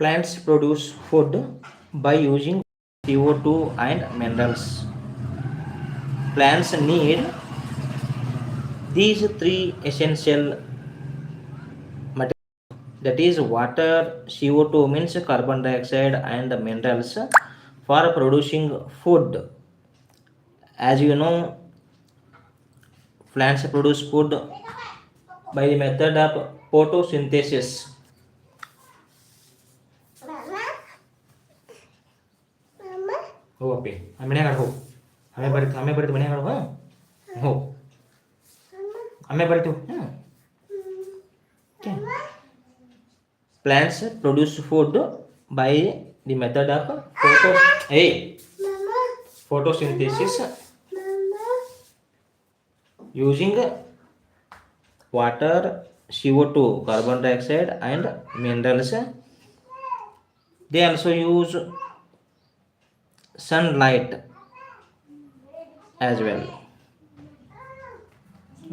Plants produce food by using CO2 and minerals. Plants need these three essential materials that is water, CO2 means carbon dioxide and minerals for producing food. As you know, plants produce food by the method of photosynthesis ಹೋಗಪ್ಪಿ ಆ ಮನ್ಯಾಗ ಹೋಗು ಆಮೆ ಬರೀತು ಆಮೆ ಬರೀತು ಮನ್ಯಾಗ ಹ್ಞೂ ಹೋಗು ಆಮೆ ಬರೀತು ಹ್ಞೂ plants produce food by the method of photo hey photosynthesis using water co2 carbon dioxide and minerals they also use sunlight as well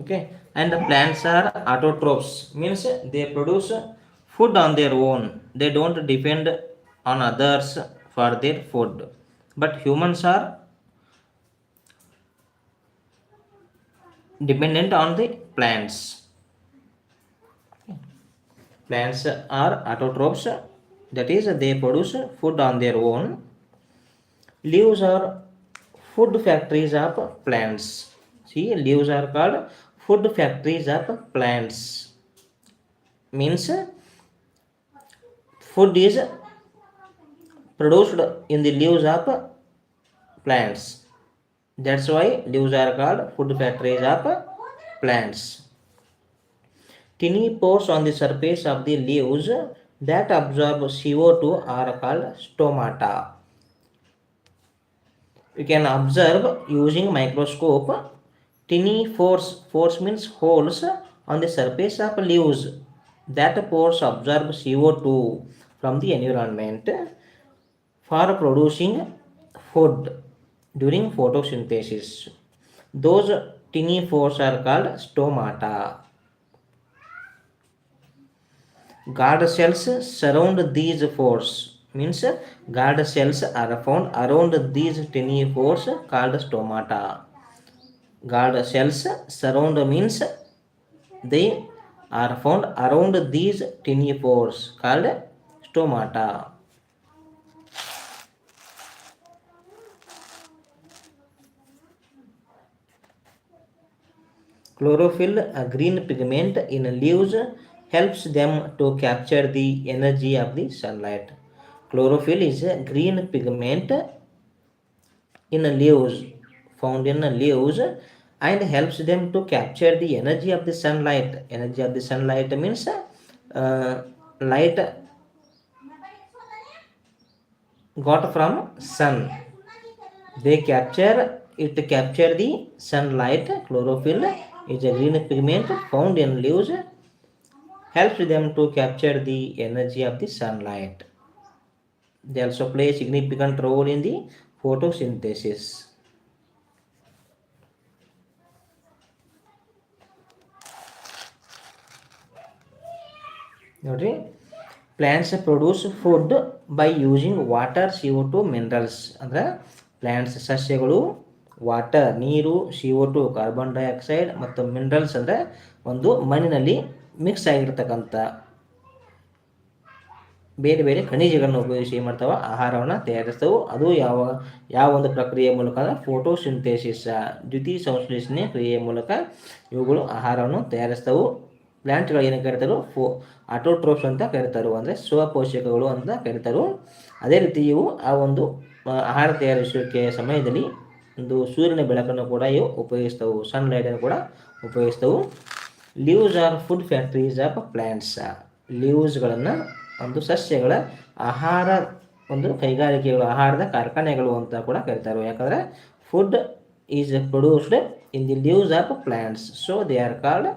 okay and the plants are autotrophs means they produce food on their own they don't depend on others for their food but humans are dependent on the plants plants are autotrophs that is they produce food on their own leaves are food factories of plants see leaves are called food factories of plants means food is produced in the leaves of plants that's why leaves are called food factories of plants tiny pores on the surface of the leaves that absorb co2 are called stomata we can observe using microscope tiny force force means holes on the surface of leaves that pores absorb CO2 from the environment for producing food during photosynthesis. Those tiny pores are called stomata. Guard cells surround these pores means guard cells are found around these tiny pores called stomata. Guard cells surround means they are found around these tiny pores called stomata. Chlorophyll, a green pigment in leaves, helps them to capture the energy of the sunlight. Chlorophyll is a green pigment in leaves found in leaves and helps them to capture the energy of the sunlight. Energy of the sunlight means uh, light got from sun. They capture it capture the sunlight. Chlorophyll is a green pigment found in leaves helps them to capture the energy of the sunlight. They also play a significant role in the photosynthesis. ನೋಡ್ರಿ plants produce food by using water C O two minerals ಅಂದ್ರೆ plants ಸಸ್ಯಗಳು water ನೀರು C O two carbon dioxide ಮತ್ತು minerals ಅಂದರೆ ಒಂದು ಮಣ್ಣಿನಲ್ಲಿ mix ಆಗಿರ್ತಕ್ಕಂಥ ಬೇರೆ ಬೇರೆ ಖನಿಜಗಳನ್ನು ಉಪಯೋಗಿಸಿ ಏನು ಮಾಡ್ತಾವೆ ಆಹಾರವನ್ನು ತಯಾರಿಸ್ತವೆ ಅದು ಯಾವ ಯಾವ ಒಂದು ಪ್ರಕ್ರಿಯೆ ಮೂಲಕ ಅಂದರೆ ಫೋಟೋ ಸಿಂಥೆಸಿಸ್ ದ್ಯುತಿ ಸಂಶ್ಲೇಷಣೆ ಕ್ರಿಯೆಯ ಮೂಲಕ ಇವುಗಳು ಆಹಾರವನ್ನು ತಯಾರಿಸ್ತವು ಪ್ಲ್ಯಾಂಟ್ಗಳು ಏನು ಕರಿತಾರೋ ಫೋ ಆಟೋಟ್ರೋಪ್ಸ್ ಅಂತ ಕರೀತಾರೆ ಅಂದರೆ ಸ್ವಪೋಷಕಗಳು ಅಂತ ಕರೀತಾರೋ ಅದೇ ರೀತಿ ಇವು ಆ ಒಂದು ಆಹಾರ ತಯಾರಿಸುವಿಕೆ ಸಮಯದಲ್ಲಿ ಒಂದು ಸೂರ್ಯನ ಬೆಳಕನ್ನು ಕೂಡ ಇವು ಉಪಯೋಗಿಸ್ತವು ಸನ್ ಕೂಡ ಉಪಯೋಗಿಸ್ತವು leaves are food factories of plants ಲೀವ್ಸ್ಗಳನ್ನು ಒಂದು ಸಸ್ಯಗಳ ಆಹಾರ ಒಂದು ಕೈಗಾರಿಕೆಗಳು ಆಹಾರದ ಕಾರ್ಖಾನೆಗಳು ಅಂತ ಕೂಡ ಕರೀತಾರೆ ಯಾಕಂದರೆ food is produced in the leaves of plants so they are called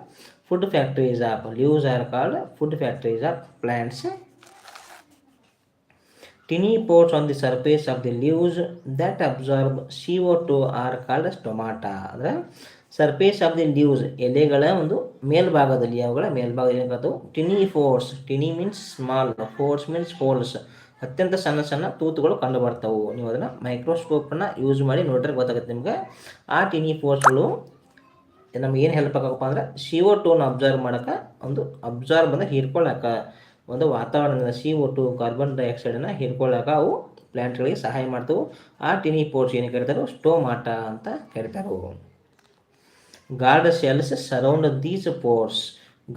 food factories of leaves are called food factories of plants the surface of the leaves that the C O two are called called stomata. Surface of the leaves ಎಲೆಗಳ ಒಂದು ಮೇಲ್ಭಾಗದಲ್ಲಿ ಅವುಗಳ ಮೇಲ್ಭಾಗದಲ್ಲಿ ಏನಾಗ್ತವೆ tiny pores tiny means small pores means holes ಅತ್ಯಂತ ಸಣ್ಣ ಸಣ್ಣ ತೂತುಗಳು ಕಂಡು ಬರ್ತವೆ ನೀವು ಅದನ್ನು ಮೈಕ್ರೋಸ್ಕೋಪನ್ನು ಯೂಸ್ ಮಾಡಿ ನೋಡಿದ್ರೆ ಗೊತ್ತಾಗುತ್ತೆ ನಿಮಗೆ ಆ ಟಿನಿ ಫೋರ್ಸ್ಗಳು ನಮ್ಗೆ ಏನು ಹೆಲ್ಪ್ ಆಗಪ್ಪ ಅಂದ್ರೆ ಸಿ ಒ ಟೂನ ಅಬ್ಸರ್ವ್ ಮಾಡೋಕೆ ಒಂದು ಅಬ್ಸರ್ವ್ ಅಂದರೆ ಹೀರ್ಕೊಳ್ಳೋಕೆ ಒಂದು ವಾತಾವರಣದ ಸಿ ಓ ಟು ಕಾರ್ಬನ್ ಡೈಆಕ್ಸೈಡನ್ನು ಹೀರ್ಕೊಳ್ಳೋಕೆ ಅವು ಪ್ಲ್ಯಾಂಟ್ಗಳಿಗೆ ಸಹಾಯ ಮಾಡ್ತವೆ ಆ ಟಿನಿ ಫೋರ್ಸ್ ಏನು ಸ್ಟೋ ಸ್ಟೋಮಾಟ ಅಂತ ಕರೀತಾರೆ guard cells surround these pores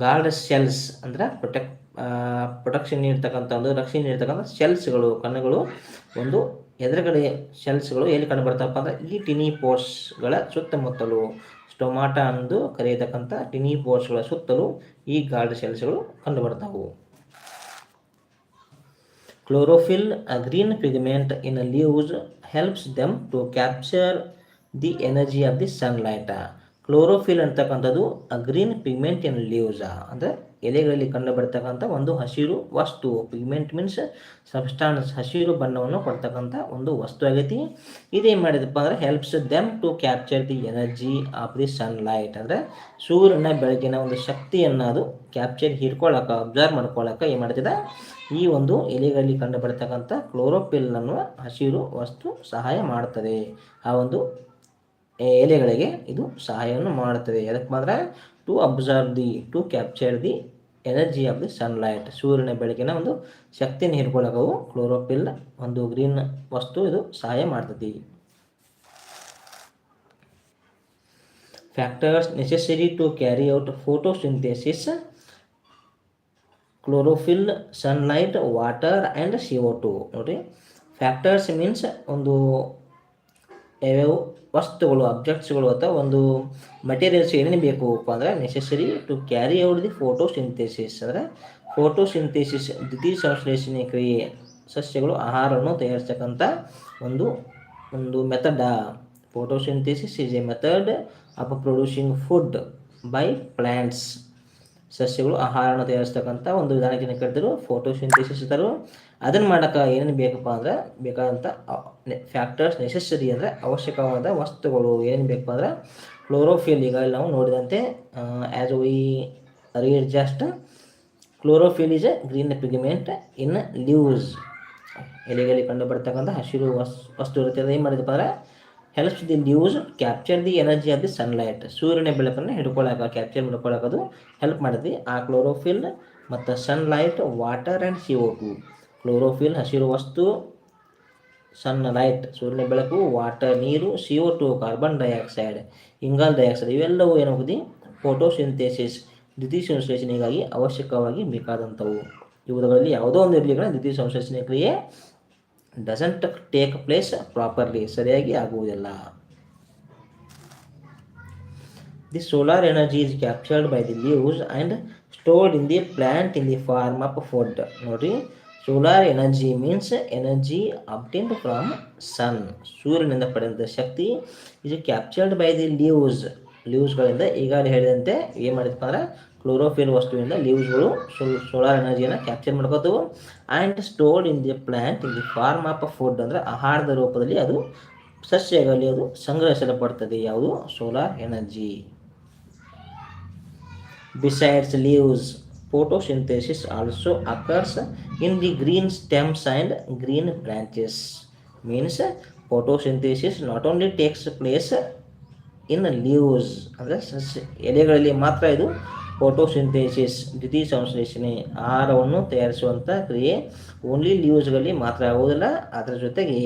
guard cells ಅಂದ್ರೆ ಪ್ರೊಟೆಕ್ ಪ್ರೊಟೆಕ್ಷನ್ ನೀಡ್ತಕ್ಕಂಥ ಒಂದು ರಕ್ಷಣೆ ನೀಡ್ತಕ್ಕಂಥ ಸೆಲ್ಸ್ಗಳು ಕಣ್ಣುಗಳು ಒಂದು ಎದುರುಗಡೆ ಸೆಲ್ಸ್ಗಳು ಎಲ್ಲಿ ಕಂಡು ಬರ್ತಪ್ಪ ಅಂದ್ರೆ ಈ ಟಿನಿ ಪೋರ್ಸ್ಗಳ ಸುತ್ತಮುತ್ತಲು ಸ್ಟೊಮಾಟ ಎಂದು ಕರೆಯತಕ್ಕಂಥ ಟಿನಿ ಪೋರ್ಸ್ಗಳ ಸುತ್ತಲೂ ಈ ಗಾರ್ಡ್ ಸೆಲ್ಸ್ಗಳು ಕಂಡು ಬರ್ತಾವು chlorophyll a green pigment in leaves helps them to capture the energy of the sunlight chlorophyll ಅಂತಕ್ಕಂಥದ್ದು a green pigment in leaves ಅಂದರೆ ಎಲೆಗಳಲ್ಲಿ ಕಂಡು ಬರ್ತಕ್ಕಂಥ ಒಂದು ಹಸಿರು ವಸ್ತು ಪಿಗ್ಮೆಂಟ್ ಮೀನ್ಸ್ ಸಬ್ಸ್ಟಾನ್ಸ್ ಹಸಿರು ಬಣ್ಣವನ್ನು ಕೊಡ್ತಕ್ಕಂಥ ಒಂದು ವಸ್ತು ಆಗೈತಿ ಇದೇನು ಮಾಡಿದಪ್ಪ ಅಂದರೆ helps them to capture the energy of the sunlight ಅಂದರೆ ಸೂರ್ಯನ ಬೆಳಕಿನ ಒಂದು ಶಕ್ತಿಯನ್ನು ಅದು ಕ್ಯಾಪ್ಚರ್ ಹಿಡ್ಕೊಳ್ಳೋಕೆ ಅಬ್ಸರ್ವ್ ಮಾಡ್ಕೊಳ್ಳೋಕೆ ಏನು ಮಾಡ್ತಿದೆ ಈ ಒಂದು ಎಲೆಗಳಲ್ಲಿ ಕಂಡು ಬರ್ತಕ್ಕಂಥ ಕ್ಲೋರೋಪಿಲ್ ಅನ್ನುವ ಹಸಿರು ವಸ್ತು ಸಹಾಯ ಮಾಡ್ತದೆ ಆ ಒಂದು ಎಲೆಗಳಿಗೆ ಇದು ಸಹಾಯವನ್ನು ಮಾಡುತ್ತದೆ ಅದಕ್ಕೆ ಮಾತ್ರ to observe the to capture the energy of the sunlight ಸೂರ್ಯನ ಬೆಳಕಿನ ಒಂದು ಶಕ್ತಿಯನ್ನು ಹಿಡ್ಕೊಳ್ಳೋಕವು ಕ್ಲೋರೋಫಿಲ್ ಒಂದು ಗ್ರೀನ್ ವಸ್ತು ಇದು ಸಹಾಯ ಮಾಡ್ತದೆ factors necessary to carry out photosynthesis chlorophyll sunlight water and C O two ನೋಡಿರಿ ಫ್ಯಾಕ್ಟರ್ಸ್ ಮೀನ್ಸ್ ಒಂದು ಯಾವ್ಯಾವ ವಸ್ತುಗಳು ಅಬ್ಜೆಕ್ಟ್ಸ್ಗಳು ಅಥವಾ ಒಂದು ಮಟೀರಿಯಲ್ಸ್ ಏನೇನು ಬೇಕು ಅಂದರೆ necessary to carry out the photosynthesis ಅಂದರೆ ಫೋಟೋ ಸಿಂಥೆಸಿಸ್ ದ್ವಿತೀಯ ಸಂಶ್ಲೇಷಣೆ ಕ್ರಿಯೆ ಸಸ್ಯಗಳು ಆಹಾರವನ್ನು ತಯಾರಿಸ್ತಕ್ಕಂಥ ಒಂದು ಒಂದು method photosynthesis is a method of producing food by plants ಸಸ್ಯಗಳು ಆಹಾರವನ್ನು ತಯಾರಿಸ್ತಕ್ಕಂಥ ಒಂದು ವಿಧಾನಕ್ಕೆ ಕರೆದರು ಫೋಟೋಸಿಂಥೆಸಿಸ್ ತರು ಅದನ್ನು ಮಾಡೋಕೆ ಏನೇನು ಬೇಕಪ್ಪ ಅಂದ್ರೆ ಬೇಕಾದಂಥ ಫ್ಯಾಕ್ಟರ್ಸ್ ನೆಸೆಸರಿ ಅಂದರೆ ಅವಶ್ಯಕವಾದ ವಸ್ತುಗಳು ಏನೇನು ಬೇಕಪ್ಪ ಅಂದ್ರೆ ಕ್ಲೋರೋಫಿಲ್ ಈಗ ನಾವು ನೋಡಿದಂತೆ as we read just chlorophyll is a green pigment in leaves ಎಲೆಗಳಲ್ಲಿ ಕಂಡು ಹಸಿರು ವಸ್ ವಸ್ತು ಇರುತ್ತೆ ಏನು ಮಾಡಿದಪ್ಪ ಅಂದರೆ helps the news capture the energy of the sunlight ಸೂರ್ಯನ ಬೆಳಕನ್ನು ಹಿಡ್ಕೊಳ್ಳೋಕೆ ಕ್ಯಾಪ್ಚರ್ ಮಾಡ್ಕೊಳ್ಳೋಕೆ ಹೆಲ್ಪ್ ಮಾಡಿದ್ವಿ ಆ ಕ್ಲೋರೋಫಿಲ್ ಮತ್ತು sunlight water and C O two chlorophyll ಹಸಿರು ವಸ್ತು ಸನ್ಲೈಟ್ ಸೂರ್ಯನ ಬೆಳಕು ವಾಟರ್ ನೀರು C O two carbon dioxide ಇಂಗಾಲ್ dioxide ಇವೆಲ್ಲವೂ ಏನಾಗುತ್ತೆ ಫೋಟೋಸಿಂಥೆಸಿಸ್ ದ್ವಿತೀಯ ಸಂಶ್ಲೇಷಣೆಗಾಗಿ ಅವಶ್ಯಕವಾಗಿ ಬೇಕಾದಂಥವು ಇವುಗಳಲ್ಲಿ ಯಾವುದೋ ಒಂದು ಇರಲಿಗಳ ದ್ವಿತೀಯ ಸಂಶ್ಲೇಷಣೆ ಕ್ರಿಯೆ ಡಸಂಟ್ ಟೇಕ್ ಪ್ಲೇಸ್ ಪ್ರಾಪರ್ಲಿ ಸರಿಯಾಗಿ ಆಗುವುದಿಲ್ಲ the solar energy is captured by the leaves and stored in the plant in the form of food ನೋಡಿರಿ solar energy means energy obtained from sun ಸೂರ್ಯನಿಂದ ಪಡೆದ ಶಕ್ತಿ ಇದು ಕ್ಯಾಪ್ಚರ್ಡ್ ಬೈ ದಿ ಲೀವ್ಸ್ ಲೀವ್ಸ್ಗಳಿಂದ ಈಗಾಗಲೇ ಹೇಳಿದಂತೆ ಏನು ಮಾಡಿದ್ರೆ ಕ್ಲೋರೋಫಿಲ್ ವಸ್ತುವಿನಿಂದ ಲೀವ್ಸ್ಗಳು ಸೋಲಾರ್ ಎನರ್ಜಿಯನ್ನು capture ಮಾಡ್ಕೋತವು and stored in the plant in the form of a food ಅಂದರೆ ಆಹಾರದ ರೂಪದಲ್ಲಿ ಅದು ಸಸ್ಯಗಳಲ್ಲಿ ಅದು ಸಂಗ್ರಹಿಸಲ್ಪಡ್ತದೆ ಯಾವುದು solar energy besides leaves photosynthesis also occurs in the green stems and green branches means photosynthesis not only takes place in leaves ಅಂದರೆ ಸಸ್ಯ ಎಲೆಗಳಲ್ಲಿ ಮಾತ್ರ ಇದು ಫೋಟೋಸಿಂಥೆಸಿಸ್ ಸಂಶ್ಲೇಷಣೆ ಆಹಾರವನ್ನು ತಯಾರಿಸುವಂಥ ಕ್ರಿಯೆ ಓನ್ಲಿ ಲೀವ್ಸ್ಗಳಲ್ಲಿ ಮಾತ್ರ ಆಗುವುದಿಲ್ಲ ಅದರ ಜೊತೆಗೆ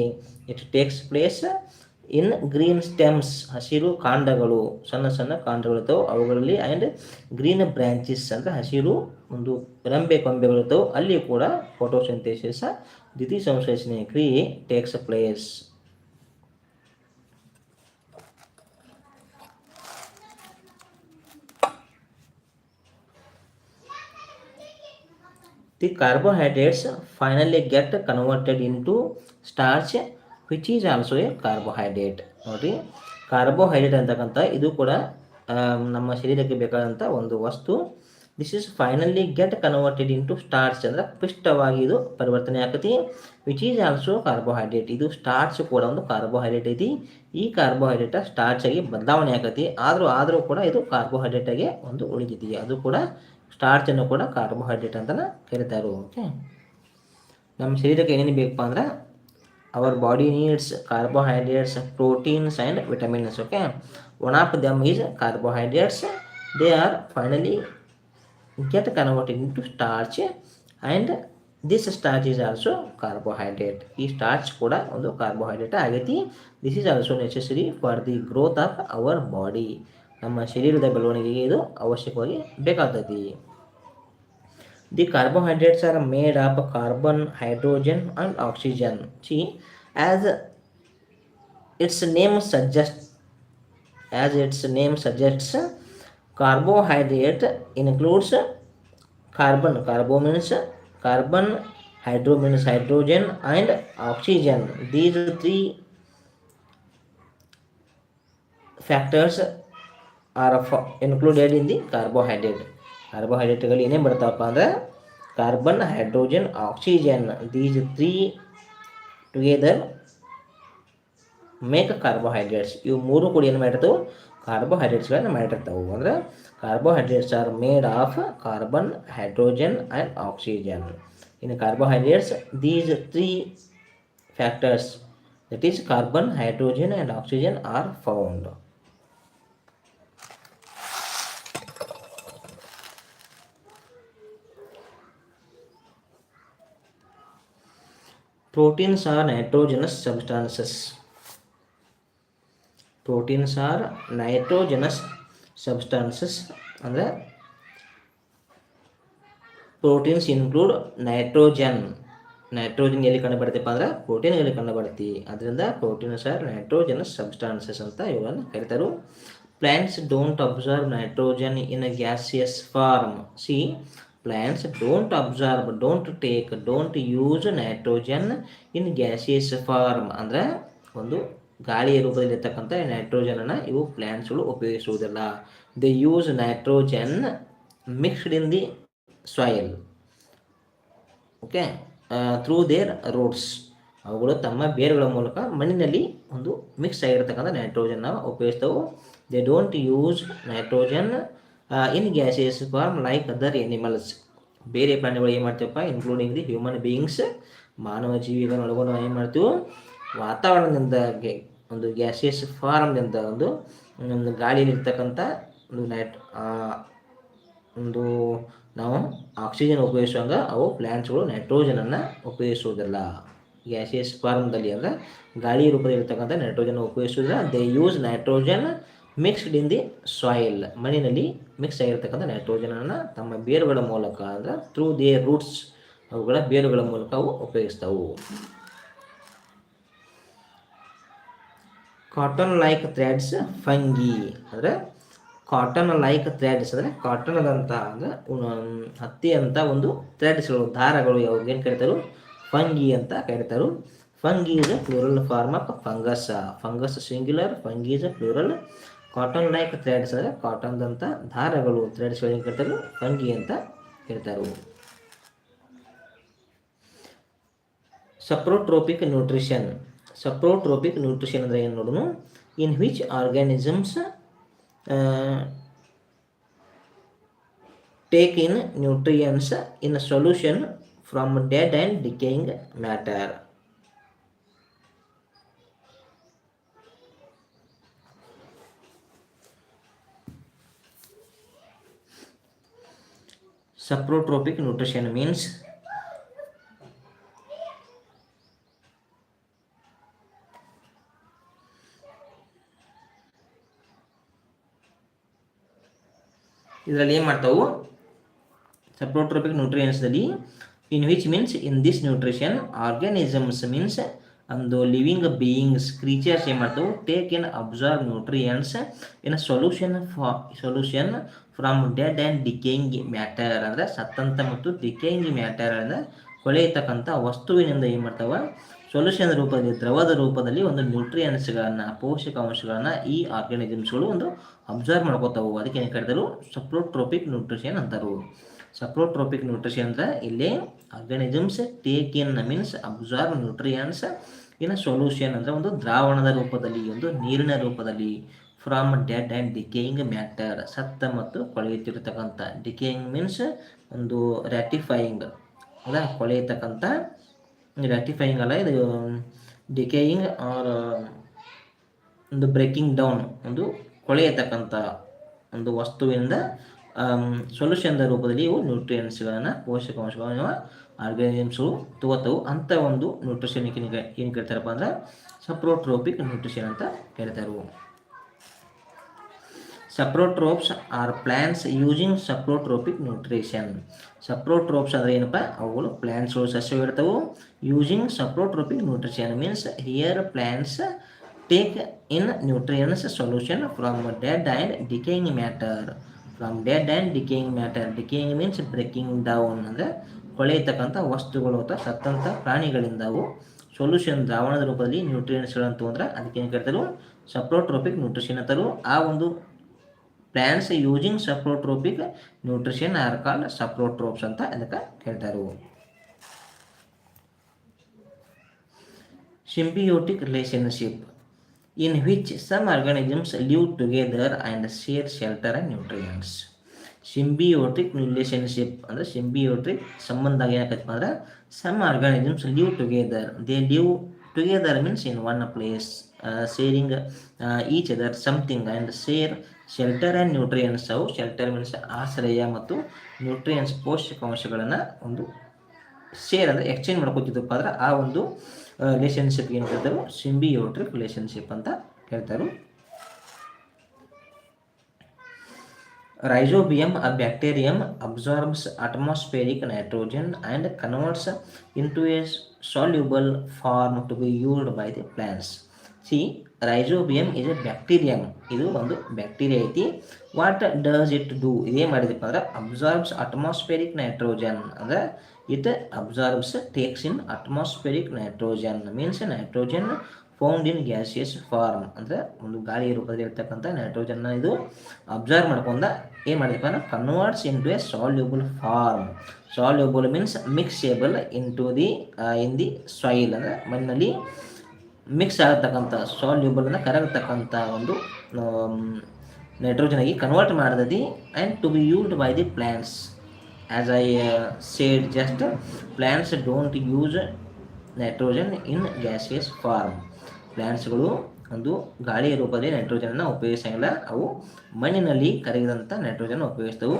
it takes place in green stems ಹಸಿರು ಕಾಂಡಗಳು ಸಣ್ಣ ಸಣ್ಣ ಇರ್ತವೆ ಅವುಗಳಲ್ಲಿ ಆ್ಯಂಡ್ ಗ್ರೀನ್ ಬ್ರಾಂಚಿಸ್ ಅಂದರೆ ಹಸಿರು ಒಂದು ರೆಂಬೆ ಇರ್ತವೆ ಅಲ್ಲಿ ಕೂಡ ಫೋಟೋಸಿಂಥೆಸಿಸ್ ದ್ವಿತೀಯ ಸಂಶ್ಲೇಷಣೆ ಕ್ರಿಯೆ takes place the carbohydrates finally get converted into starch which is also a carbohydrate ನೋಡಿರಿ ಕಾರ್ಬೋಹೈಡ್ರೇಟ್ ಅಂತಕ್ಕಂಥ ಇದು ಕೂಡ ನಮ್ಮ ಶರೀರಕ್ಕೆ ಬೇಕಾದಂಥ ಒಂದು ವಸ್ತು this is finally get converted into starch ಅಂದ್ರೆ ಪಿಷ್ಟವಾಗಿ ಇದು ಪರಿವರ್ತನೆ ಆಗ್ತೈತಿ ವಿಚ್ ಈಸ್ ಆಲ್ಸೋ ಕಾರ್ಬೋಹೈಡ್ರೇಟ್ ಇದು ಸ್ಟಾರ್ಚ್ ಕೂಡ ಒಂದು ಕಾರ್ಬೋಹೈಡ್ರೇಟ್ ಐತಿ ಈ ಕಾರ್ಬೋಹೈಡ್ರೇಟ್ ಸ್ಟಾರ್ಚ್ ಆಗಿ ಬದಲಾವಣೆ ಆಗತಿ ಆದರೂ ಆದರೂ ಕೂಡ ಇದು ಕಾರ್ಬೋಹೈಡ್ರೇಟಾಗಿ ಒಂದು ಉಳಿದಿದೆಯಾ ಅದು ಕೂಡ ಸ್ಟಾರ್ಚ್ ಅನ್ನು ಕೂಡ ಕಾರ್ಬೋಹೈಡ್ರೇಟ್ ಅಂತ ಕರೀತಾರೆ ಓಕೆ ನಮ್ಮ ಶರೀರಕ್ಕೆ ಏನೇನು ಬೇಕಪ್ಪ ಅಂದ್ರೆ our body needs carbohydrates proteins and vitamins okay one of them is carbohydrates they are finally get converted into starch and this starch is also carbohydrate ಈ ಸ್ಟಾರ್ಚ್ ಕೂಡ ಒಂದು ಕಾರ್ಬೋಹೈಡ್ರೇಟ್ ಆಗೈತಿ this is also necessary for the growth of our body नम शरीर बेलवण आवश्यक बेगतती the carbohydrates are made of carbon hydrogen oxygen ची as its name suggest as its name suggest carbohydrate includes carbon कॉबोमीन carbon हईड्रोमीन hydrogen and oxygen these three factors are of included in the carbohydrate ಕಾರ್ಬೋಹೈಡ್ರೇಟ್ಗಳು ಏನೇನು ಬರ್ತಾವಪ್ಪ ಅಂದ್ರೆ carbon hydrogen oxygen these three together make carbohydrates ಇವು ಮೂರು ಕೂಡ ಏನು ಮಾಡಿರ್ತವೆ ಕಾರ್ಬೋಹೈಡ್ರೇಟ್ಸ್ಗಳನ್ನು ಮಾಡಿರ್ತವೆ ಅಂದರೆ carbohydrates are made of carbon hydrogen and oxygen ಇನ್ನು carbohydrates these three factors that is carbon hydrogen and oxygen are found Proteins are nitrogenous substances. Proteins are nitrogenous substances. And proteins proteins include nitrogen. Nitrogen ಎಲ್ಲಿ ಕಂಡು ಅಂದ್ರೆ protein ಎಲ್ಲಿ ಕಂಡು ಬರ್ತಿ ಅದರಿಂದ protein sir nitrogenous substances ಅಂತ ಇವುಗಳನ್ನು ಕರಿತಾರೆ plants don't absorb nitrogen in a gaseous form see plants don't absorb, don't take, don't use nitrogen in gaseous form. ಅಂದರೆ ಒಂದು ಗಾಳಿಯ ರೂಪದಲ್ಲಿ ಇರ್ತಕ್ಕಂಥ ನೈಟ್ರೋಜನನ್ನು ಇವು ಪ್ಲ್ಯಾಂಟ್ಸ್ಗಳು ಉಪಯೋಗಿಸುವುದಿಲ್ಲ they use nitrogen mixed in the soil okay through their roots ಅವುಗಳು ತಮ್ಮ ಬೇರುಗಳ ಮೂಲಕ ಮಣ್ಣಿನಲ್ಲಿ ಒಂದು ಮಿಕ್ಸ್ ಆಗಿರ್ತಕ್ಕಂಥ ನೈಟ್ರೋಜನ್ನ ಉಪಯೋಗಿಸ್ತವು they don't use nitrogen in gaseous form like other animals ಬೇರೆ ಪ್ರಾಣಿಗಳು ಏನು ಮಾಡ್ತೀವಪ್ಪ ಇನ್ಕ್ಲೂಡಿಂಗ್ ದಿ ಹ್ಯೂಮನ್ ಬೀಯಿಂಗ್ಸ್ ಮಾನವ ಜೀವಿಗಳನ್ನ ಒಳಗೊಂಡು ನಾವು ಏನು ಮಾಡ್ತೀವಿ ವಾತಾವರಣದಿಂದ ಒಂದು ಗ್ಯಾಸಿಯಸ್ ಫಾರ್ಮ್ನಿಂದ ಒಂದು ಒಂದು ಗಾಳಿಯಲ್ಲಿರ್ತಕ್ಕಂಥ ಒಂದು ನೈಟ್ ಒಂದು ನಾವು ಆಕ್ಸಿಜನ್ ಉಪಯೋಗಿಸುವಾಗ ಅವು ಪ್ಲ್ಯಾಂಟ್ಸ್ಗಳು ನೈಟ್ರೋಜನನ್ನು ಉಪಯೋಗಿಸುವುದಿಲ್ಲ ಗ್ಯಾಸಿಯಸ್ ಫಾರ್ಮ್ದಲ್ಲಿ ಅಂದರೆ ಗಾಳಿ ರೂಪದಲ್ಲಿರ್ತಕ್ಕಂಥ nitrogen ಉಪಯೋಗಿಸುವುದಿಲ್ಲ they use nitrogen mixed in the soil ಮಣ್ಣಿನಲ್ಲಿ ಮಿಕ್ಸ್ ಆಗಿರ್ತಕ್ಕಂಥ ನೈಟ್ರೋಜನ್ ನೈಟ್ರೋಜನನ್ನು ತಮ್ಮ ಬೇರುಗಳ ಮೂಲಕ ಅಂದರೆ ಥ್ರೂ ದೇ ರೂಟ್ಸ್ ಅವುಗಳ ಬೇರುಗಳ ಮೂಲಕ ಅವು ಉಪಯೋಗಿಸ್ತವು ಕಾಟನ್ ಲೈಕ್ ಥ್ರೆಡ್ಸ್ ಫಂಗಿ ಅಂದರೆ ಕಾಟನ್ ಲೈಕ್ ಥ್ರೆಡ್ಸ್ ಅಂದರೆ ಕಾಟನ್ದಂಥ ಅಂದ್ರೆ ಹತ್ತಿ ಅಂತ ಒಂದು ಥ್ರೆಡ್ಸ್ಗಳು ದಾರಗಳು ಯಾವಾಗ ಏನು ಕರಿತಾರೋ ಫಂಗಿ ಅಂತ ಕರಿತಾರು fungi is plural form of fungus fungus singular fungi is a plural cotton like threads ಅಂದರೆ ಕಾಟನ್ದಂಥ ದಾರಗಳು ಥ್ರೆಡ್ಸ್ಗಳಿಗೆ ಕಟ್ಟಲು ಫಂಗಿ ಅಂತ ಹೇಳ್ತಾರೆ ಸಪ್ರೋಟ್ರೋಪಿಕ್ ನ್ಯೂಟ್ರಿಷನ್ ಸಪ್ರೋಟ್ರೋಪಿಕ್ ನ್ಯೂಟ್ರಿಷನ್ ಅಂದರೆ ಏನು ನೋಡೋಣ in which organisms take in nutrients in solution from dead and decaying matter Saprotropic nutrition means saprotropic nutrients in which means in this nutrition organisms means ಒಂದು living beings creatures ಏನು ಮಾಡ್ತಾವೆ take in absorb nutrients in solution ಫಾ solution from dead and decaying matter ಅಂದರೆ ಸತ್ತಂತ ಮತ್ತು decaying matter ಅಂದರೆ ಕೊಳೆಯತಕ್ಕಂಥ ವಸ್ತುವಿನಿಂದ ಏನು ಮಾಡ್ತಾವೆ ಸೊಲ್ಯೂಷನ್ ರೂಪದಲ್ಲಿ ದ್ರವದ ರೂಪದಲ್ಲಿ ಒಂದು ನ್ಯೂಟ್ರಿಯನ್ಸ್ಗಳನ್ನು ಪೋಷಕಾಂಶಗಳನ್ನು ಈ ಆರ್ಗ್ಯಾನಿಸಮ್ಸ್ಗಳು ಒಂದು ಅಬ್ಸರ್ವ್ ಮಾಡ್ಕೋತಾವೆ ಅದಕ್ಕೆ ಏನು ಕರೆದರು ಸಪ್ರೋಟ್ರೋಪಿಕ್ ನ್ಯೂಟ್ರಿಷನ್ ಅಂತಾರೆ ಸಪ್ರೋಟ್ರೋಪಿಕ್ ನ್ಯೂಟ್ರಿಷನ್ ಅಂದ್ರೆ ಇಲ್ಲಿ organisms take in means absorb nutrients in solution ಅಂದ್ರೆ ಒಂದು ದ್ರಾವಣದ ರೂಪದಲ್ಲಿ ಒಂದು ನೀರಿನ ರೂಪದಲ್ಲಿ from dead and decaying matter ಸತ್ತ ಮತ್ತು ಕೊಳೆಯುತ್ತಿರತಕ್ಕಂಥ ಡಿಕೇಯಿಂಗ್ ಮೀನ್ಸ್ ಒಂದು ರ್ಯಾಟಿಫೈಯಿಂಗ್ ಅಲ್ಲ ಕೊಳೆಯತಕ್ಕಂಥ ರ್ಯಾಟಿಫೈಯಿಂಗ್ ಅಲ್ಲ ಇದು ಡಿಕೇಯಿಂಗ್ um, ಆರ್ um, ಒಂದು ಬ್ರೇಕಿಂಗ್ ಡೌನ್ ಒಂದು ಕೊಳೆಯತಕ್ಕಂಥ ಒಂದು ವಸ್ತುವಿಂದ ಸೊಲ್ಯೂಷನ್ದ ರೂಪದಲ್ಲಿ ಇವು ನ್ಯೂಟ್ರಿಯನ್ಸ್ಗಳನ್ನು ಪೋಷಕಾಂಶಗಳನ್ನು ಆರ್ಗ್ಯಾನಿಸಮ್ಸ್ಗಳು ತಗೋತಾವು ಅಂತ ಒಂದು ನ್ಯೂಟ್ರಿಷನ್ ಏನು ಕೇಳ್ತಾರಪ್ಪ ಅಂದ್ರೆ ಸಪ್ರೋಟ್ರೋಪಿಕ್ ನ್ಯೂಟ್ರಿಷನ್ ಅಂತ ಕರಿತಾರೆ saprotrophs are plants using saprotrophic nutrition saprotrophs ಅಂದರೆ ಏನಪ್ಪ ಅವುಗಳು ಪ್ಲ್ಯಾನ್ಸ್ಗಳು ಸಸ್ಯವಿರ್ತವು using saprotrophic nutrition means here plants take in nutrients solution from dead and decaying matter from dead and decaying matter decaying means breaking down ಅಂದರೆ ಕೊಳೆಯತಕ್ಕಂಥ ವಸ್ತುಗಳು ಅಥವಾ ಸತ್ತಂಥ ಪ್ರಾಣಿಗಳಿಂದ ಅವು ಸೊಲ್ಯೂಷನ್ ದ್ರಾವಣದ ರೂಪದಲ್ಲಿ ನ್ಯೂಟ್ರಿಯೆಂಟ್ಸ್ಗಳನ್ನು ಅದಕ್ಕೆ ಏನು ಕರಿತಾರೋ ಸಪ್ರೋಟ್ರೋಪಿಕ್ ನ್ಯೂಟ್ರಿಷನ್ ಅಂತಾರು ಆ ಒಂದು plants using saprotrophic nutrition are called saprotrophs ಅಂತ ಅದಕ್ಕೆ ಕೇಳ್ತಾರೆ symbiotic relationship in which some organisms live together and share shelter and nutrients. Symbiotic relationship ಅಂದರೆ ಸಿಂಬಿಯೋಟಿಕ್ ಸಂಬಂಧ ಏನಾಗತ್ತಪ್ಪ ಅಂದ್ರೆ some organisms live together they live together means in one place sharing each other something and share shelter and nutrients ಅವು shelter means ಆಶ್ರಯ ಮತ್ತು nutrients ಪೋಷಕಾಂಶಗಳನ್ನು ಒಂದು share ಅಂದರೆ ಎಕ್ಸ್ಚೇಂಜ್ ಮಾಡ್ಕೋತಿದ್ದಪ್ಪ ಅಂದ್ರೆ ಆ ಒಂದು ರಿಲೇಶನ್ಶಿಪ್ ಏನು ಹೇಳ್ತಾರೆ ಸಿಂಬಿಯೋಟ್ರಿಕ್ ರಿಲೇಷನ್ಶಿಪ್ ಅಂತ ಹೇಳ್ತಾರೆ rhizobium a bacterium absorbs atmospheric nitrogen and converts into a soluble form to be used by the plants see rhizobium is a bacterium ಇದು ಒಂದು ಬ್ಯಾಕ್ಟೀರಿಯಾ ಐತಿ ವಾಟ್ ಡಸ್ ಇಟ್ ಡೂ ಇದೇ ಮಾಡಿದಪ್ಪ ಅಂದ್ರೆ ಅಬ್ಸಾರ್ಬ್ಸ್ ಅಟ್ಮಾಸ್ಫೇರಿಕ್ ನೈಟ್ರೋಜನ್ ಅಂದರೆ It absorbs, takes in atmospheric um, nitrogen, means nitrogen found in gaseous form ಅಂದರೆ ಒಂದು ಗಾಳಿಯ ರೂಪದಲ್ಲಿ ಇರ್ತಕ್ಕಂಥ ನೈಟ್ರೋಜನ್ನ ಇದು ಅಬ್ಸರ್ವ್ ಮಾಡ್ಕೊಂಡ ಏನು ಮಾಡಿದಪ್ಪ ಅಂದ್ರೆ converts in to a soluble form soluble means mixable in to the in the soil ಅಂದರೆ ಮಣ್ಣಲ್ಲಿ ಮಿಕ್ಸ್ ಆಗತಕ್ಕಂಥ ಸಾಲ್ಯೂಬಲನ್ನು ಕರಗತಕ್ಕಂಥ ಒಂದು ನೈಟ್ರೋಜನ್ ಆಗಿ ಕನ್ವರ್ಟ್ ಮಾಡಿದದಿ and to be used by the plants as I uh, said just uh, plants don't use nitrogen in gaseous ಪ್ಲ್ಯಾಂಟ್ಸ್ಗಳು ಒಂದು ಗಾಳಿಯ ರೂಪದಲ್ಲಿ ನೈಟ್ರೋಜನ್ನ ಉಪಯೋಗಿಸಂಗಿಲ್ಲ ಅವು ಮಣ್ಣಿನಲ್ಲಿ ಕರಗಿದಂಥ nitrogen ಉಪಯೋಗಿಸ್ತವೆ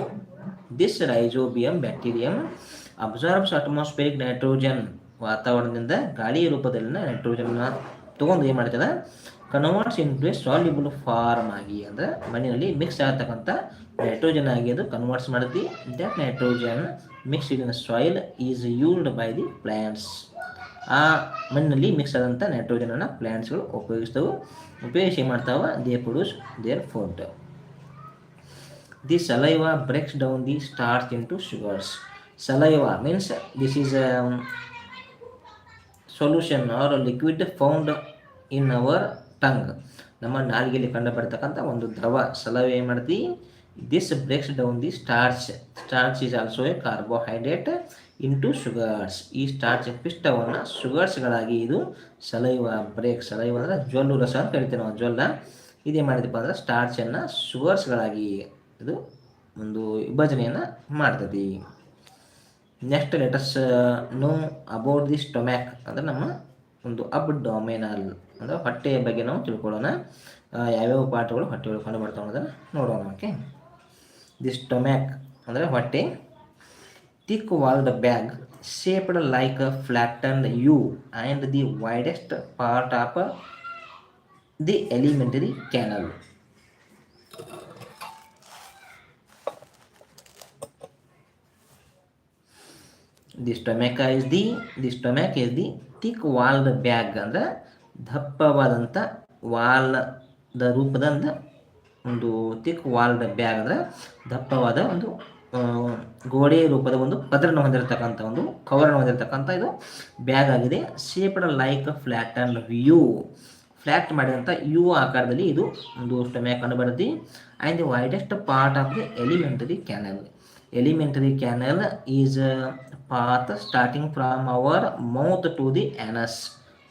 this rhizobium bacterium absorbs atmospheric nitrogen ವಾತಾವರಣದಿಂದ ಗಾಳಿಯ ರೂಪದಲ್ಲಿನ ನೈಟ್ರೋಜನ್ನ ತೊಗೊಂಡು ಏನು ಮಾಡ್ತದೆ converts in to a form ಆಗಿ ಅಂದ್ರೆ ಮಣ್ಣಿನಲ್ಲಿ ಮಿಕ್ಸ್ ಆಗತಕ್ಕಂಥ ನೈಟ್ರೋಜನ್ ಆಗಿ ಅದು ಕನ್ವರ್ಟ್ಸ್ ಮಾಡುತ್ತೆ that nitrogen mix in soil is used by the plants ಆ ಮಣ್ಣಿನಲ್ಲಿ ಮಿಕ್ಸ್ ಆದಂಥ ಅನ್ನು ಪ್ಲ್ಯಾಂಟ್ಸ್ಗಳು ಉಪಯೋಗಿಸ್ತವೆ ಉಪಯೋಗಿಸಿ ಮಾಡ್ತಾವ they produce their food the saliva breaks down the starch into sugars saliva means this is a solution or liquid found in our tongue ನಮ್ಮ ನಾಲಿಗೆಯಲ್ಲಿ ಕಂಡುಬರ್ತಕ್ಕಂಥ ಒಂದು ದ್ರವ ಸಲಹೆ ಏನು ಮಾಡ್ತೀವಿ this breaks down the starch starch is also a carbohydrate into sugars ಈ starch ಪಿಷ್ಟವನ್ನು ಶುಗರ್ಸ್ಗಳಾಗಿ ಇದು ಸಲೈವ ಬ್ರೇಕ್ ಸಲೈವ ಅಂದರೆ ಜ್ವಲ್ಲು ರಸ ಅಂತ ಕರಿತೀವಿ ನಾವು ಜ್ವಲ್ಲ ಇದೇ ಮಾಡಿದಪ್ಪ ಅಂದರೆ ಸ್ಟಾರ್ಚನ್ನು ಶುಗರ್ಸ್ಗಳಾಗಿ ಇದು ಒಂದು ವಿಭಜನೆಯನ್ನು ಮಾಡ್ತದೆ next let's know about the stomach ಅಂದರೆ ನಮ್ಮ ಒಂದು ಅಬ್ ಡೊಮೆನಲ್ ಅಂದ್ರೆ ಹೊಟ್ಟೆಯ ಬಗ್ಗೆ ನಾವು ತಿಳ್ಕೊಳ್ಳೋಣ ಯಾವ್ಯಾವ ಪಾರ್ಟ್ಗಳು ಹೊಟ್ಟೆ ಕಂಡು ಬರ್ತಾ ನೋಡೋಣ ಓಕೆ ಹೊಟ್ಟೆ thick walled bag shaped like U and the widest part of the alimentary canal the stomach is the stomach is the thick walled bag ಅಂದ್ರೆ ದಪ್ಪವಾದಂಥ ದ ರೂಪದ ಒಂದು ತಿಕ್ ವಾಲ್ ಬ್ಯಾಗ್ ಅಂದ್ರೆ ದಪ್ಪವಾದ ಒಂದು ಗೋಡೆ ರೂಪದ ಒಂದು ಪದರನ್ನು ಹೊಂದಿರತಕ್ಕಂಥ ಒಂದು ಕವರನ್ನು ಹೊಂದಿರತಕ್ಕಂಥ ಇದು ಬ್ಯಾಗ್ ಆಗಿದೆ shaped like flat and view flat ಮಾಡಿದಂಥ ಯು ಆಕಾರದಲ್ಲಿ ಇದು ಒಂದು ಸ್ಟೊಮ್ಯಾಕನ್ನು ಬರುತ್ತೆ and the widest part of the alimentary canal alimentary canal is path starting from our mouth to the anus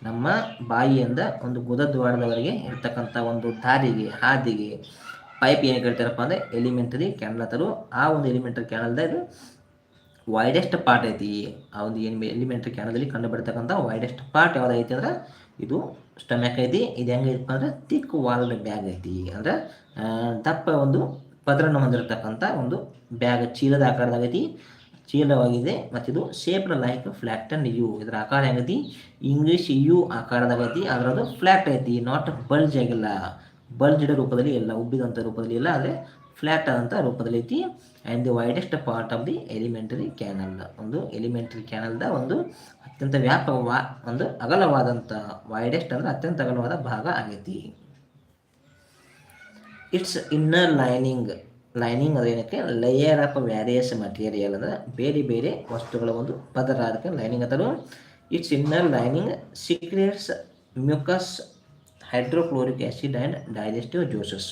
ನಮ್ಮ ಬಾಯಿಯಿಂದ ಒಂದು ಗುದದ್ವಾರದವರೆಗೆ ಇರ್ತಕ್ಕಂಥ ಒಂದು ದಾರಿಗೆ ಹಾದಿಗೆ ಪೈಪ್ ಏನು ಕೇಳ್ತಾರಪ್ಪ ಅಂದರೆ ಎಲಿಮೆಂಟರಿ ಕ್ಯಾನಲ್ ಆ ಒಂದು ಎಲಿಮೆಂಟರಿ ಕ್ಯಾನಲ್ದ ಇದು ವೈಡೆಸ್ಟ್ ಪಾರ್ಟ್ ಐತಿ ಆ ಒಂದು ಏನು ಎಲಿಮೆಂಟರಿ ಕ್ಯಾನಲ್ದಲ್ಲಿ ಕಂಡು ಬರ್ತಕ್ಕಂಥ ವೈಡೆಸ್ಟ್ ಪಾರ್ಟ್ ಯಾವ್ದೈತಿ ಅಂದ್ರೆ ಇದು ಸ್ಟಮಕ್ ಐತಿ ಇದು ಇತ್ತು ಅಂದ್ರೆ ತಿಕ್ ವಾಲ್ಡ್ ಬ್ಯಾಗ್ ಐತಿ ಅಂದ್ರೆ ದಪ್ಪ ಒಂದು ಪದರನ್ನು ಹೊಂದಿರತಕ್ಕಂಥ ಒಂದು ಬ್ಯಾಗ್ ಚೀಲದ ಆಕಾರದಾಗೈತಿ ಚೀಲವಾಗಿದೆ ಮತ್ತು ಇದು ಶೇಪ್ನ ಲೈಕ್ ಫ್ಲಾಟ್ ಅಂಡ್ ಯು ಇದರ ಆಕಾರ ಹೆಂಗತಿ ಇಂಗ್ಲಿಷ್ ಯು ಆಕಾರದಾಗೈತಿ ಆದ್ರೆ ಅದರದು ಫ್ಲ್ಯಾಟ್ ಐತಿ ನಾಟ್ ಬಲ್ಜ್ ಆಗಿಲ್ಲ ಬಲ್ಜ್ಡ್ ರೂಪದಲ್ಲಿ ಇಲ್ಲ ಉಬ್ಬಿದಂಥ ರೂಪದಲ್ಲಿ ಇಲ್ಲ ಆದರೆ ಫ್ಲ್ಯಾಟ್ ಆದಂಥ ರೂಪದಲ್ಲಿ ಐತಿ and the widest part of the alimentary canal ಒಂದು ಎಲಿಮೆಂಟರಿ ಕ್ಯಾನಲ್ದ ಒಂದು ಅತ್ಯಂತ ವ್ಯಾಪಕವಾ ಒಂದು ಅಗಲವಾದಂಥ ವೈಡೆಸ್ಟ್ ಅಂದರೆ ಅತ್ಯಂತ ಅಗಲವಾದ ಭಾಗ ಆಗೈತಿ ಇಟ್ಸ್ ಇನ್ನರ್ ಲೈನಿಂಗ್ ಲೈನಿಂಗ್ ಅದೇನಕ್ಕೆ ಲೇಯರ್ ಆಫ್ ವ್ಯಾರಿಯಸ್ ಮಟೀರಿಯಲ್ ಅಂದ್ರೆ ಬೇರೆ ಬೇರೆ ವಸ್ತುಗಳ ಒಂದು ಪದರ ಅದಕ್ಕೆ ಲೈನಿಂಗ್ ಅಂತ its inner lining secretes mucus hydrochloric acid and digestive juices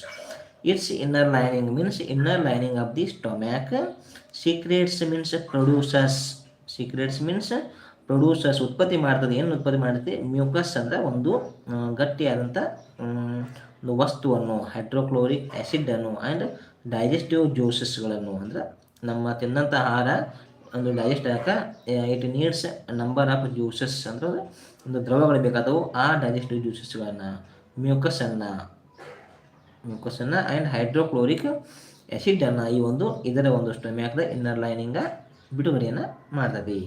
its inner lining means inner lining of the stomach secretes means produces secretes means produces ಉತ್ಪತ್ತಿ ಮಾಡ್ತದೆ ಏನು ಉತ್ಪತ್ತಿ ಮಾಡ್ತದೆ ಮ್ಯೂಕಸ್ ಅಂದರೆ ಒಂದು ಗಟ್ಟಿಯಾದಂಥ ಒಂದು ವಸ್ತುವನ್ನು ಹೈಡ್ರೋಕ್ಲೋರಿಕ್ ಆ್ಯಸಿಡನ್ನು ಆ್ಯಂಡ್ ಡೈಜೆಸ್ಟಿವ್ ಜ್ಯೂಸಸ್ಗಳನ್ನು ಅಂದ್ರೆ ನಮ್ಮ ತಿನ್ನಂಥ ಆಹಾರ ಒಂದು ಡೈಜೆಸ್ಟ್ ಆಗಕ್ಕೆ it needs number of juices ಅಂದ್ರೆ ಒಂದು ದ್ರವಗಳು ಬೇಕಾದವು ಆ ಡೈಜೆಸ್ಟಿವ್ ಜ್ಯೂಸಸ್ಗಳನ್ನು ಮ್ಯೂಕಸ್ ಅನ್ನ ಆ್ಯಂಡ್ ಹೈಡ್ರೋಕ್ಲೋರಿಕ್ ಅನ್ನ ಈ ಒಂದು ಇದರ ಒಂದು ಸ್ಟೊಮ್ಯಾಕ್ದ ಇನ್ನರ್ ಲೈನಿಂಗ ಬಿಡುಗಡೆಯನ್ನು ಮಾಡ್ತದೆ